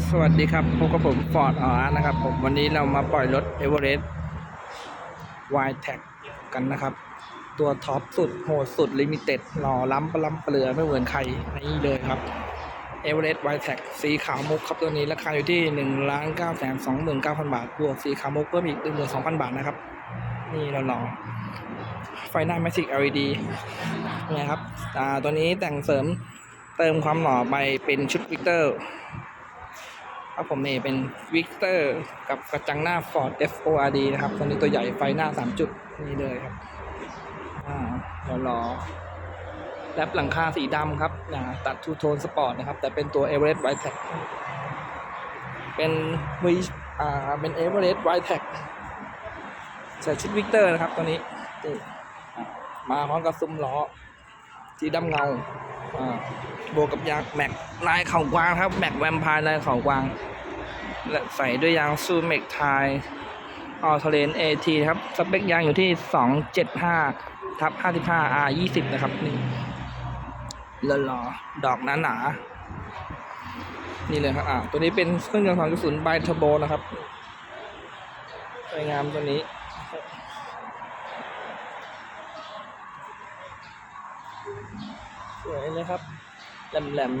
สวัสดีครับพบกับผมฟอร์ดออร์นะครับผมวันนี้เรามาปล่อยรถเอเวอเรสต์วายแท็กกันนะครับ ตัวท็อปสุดโหดสุดลิมิเต็ดหล่อล้ำปล้ำเปลือไม่เหมือนใครนี่เลยครับเอเวอเรสต์วายแท็กสีขาวมุกครับตัวนี้ราคาอยู่ที่1นึ่งล้านเก้าแสนสองหมื่นเก้าพันบาทบวกสีขาวมุกเพิ่มอีกหนึ่งหมื่นสองพันบาทนะครับ นี่เราหล่อไฟหน้า Magic LED นี่ครับตัวนี้แต่งเสริมเติมความหล่อไปเป็นชุดวิกเตอร์ ครับผมนี่เป็นวิกเตอร์กับกระจังหน้า Ford FORD นะครับ ตัวนี้ตัวใหญ่ไฟหน้า 3 จุดนี่เลยครับอ่าเดี๋ยวรอแรปหลังคาสีดำครับอ่าตัดทูโทนสปอร์ตนะครับ แต่เป็นตัว Everest White Tag เป็นวีอ่าเป็น Everest White Tag ใส่ชุดวิกเตอร์นะครับตัวนี้มาพร้อมกับซุ้มล้อสีดำเงา บวกกับยางแม็กลายเข่ากวางครับแม็กแวมพร์ลายเข่ากวาง และใส่ด้วยยางซูเมกไทออทเลนเอทีครับ สเปคยางอยู่ที่ 275ทับ55 R 20นะครับ นี่หล่อๆดอกหนาๆนี่เลยครับอ่าตัวนี้เป็นเครื่องยนต์2.0ไบเทอร์โบนะครับสวยงามตัวนี้ สวยเลยครับ แหลมๆ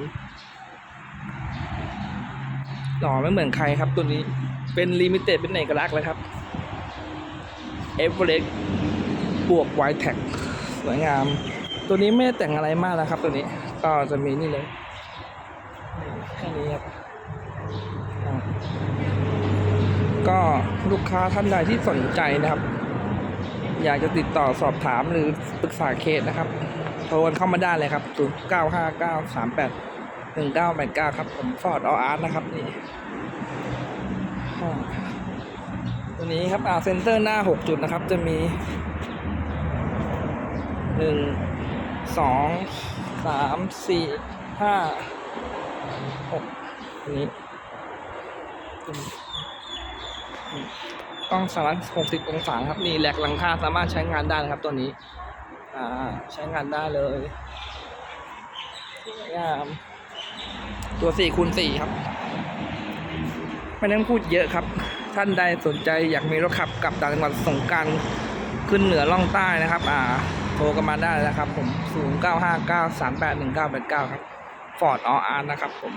หล่อไม่เหมือนใครครับตัวนี้ เป็นลิมิเต็ดเป็นเอกลักษณ์เลยครับเอเวอเรสต์บวกไวแท็กสวยงาม ตัวนี้ไม่ได้แต่งอะไรมากนะครับ ตัวนี้ก็จะมีนี่เลยแค่นี้ครับอ่าก็ลูกค้าท่านใดที่สนใจนะครับ อยากจะติดต่อสอบถามหรือปรึกษาเคสนะครับ ทรกันเข้ามาได้เลยครับ0 9 5 9 3 8 1 9 8 9ครับ ผมฟอร์ดออาร์ตนะครับนี่ตัวนี้ครับอ่าเซนเตอร์หน้า6จุดนะครับ จะมี1 2 3 4 5 6ตัวนี้กล้องสามารถ60องศาครับ นี่แหลกหลังคาสามารถใช้งานได้นะครับตัวนี้ อ่าใช้งานได้เลยสวยงามตัวสี่คูณสี่ครับ ไม่ต้องพูดเยอะครับ ท่านใดสนใจอยากมีรถขับกลับต่างจังหวัดสงการขึ้นเหนือล่องใต้นะครับ อ่า โทรกันมาได้นะครับ ผม 0 9 5 9 3 8 1 9 8 9 ครับฟอร์ดออาร์นะครับ ผม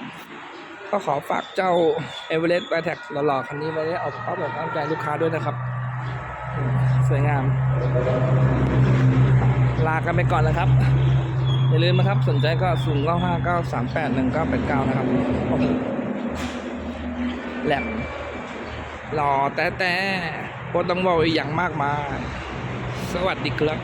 ก็ขอฝากเจ้าเอเวอเรสต์ไบแท็กหล่อๆคันนี้ไว้เอาเอาแบบตั้งใจลูกค้าด้วยนะครับ สวยงาม ลากันไปก่อนแล้วครับ อย่าลืมนะครับ สนใจก็0 9 5 9 3 8 1 9 8 9นะครับโอ้โหแหลมรอแต่แต่โคต้องบอกอีกอย่างมากมาย สวัสดีครับ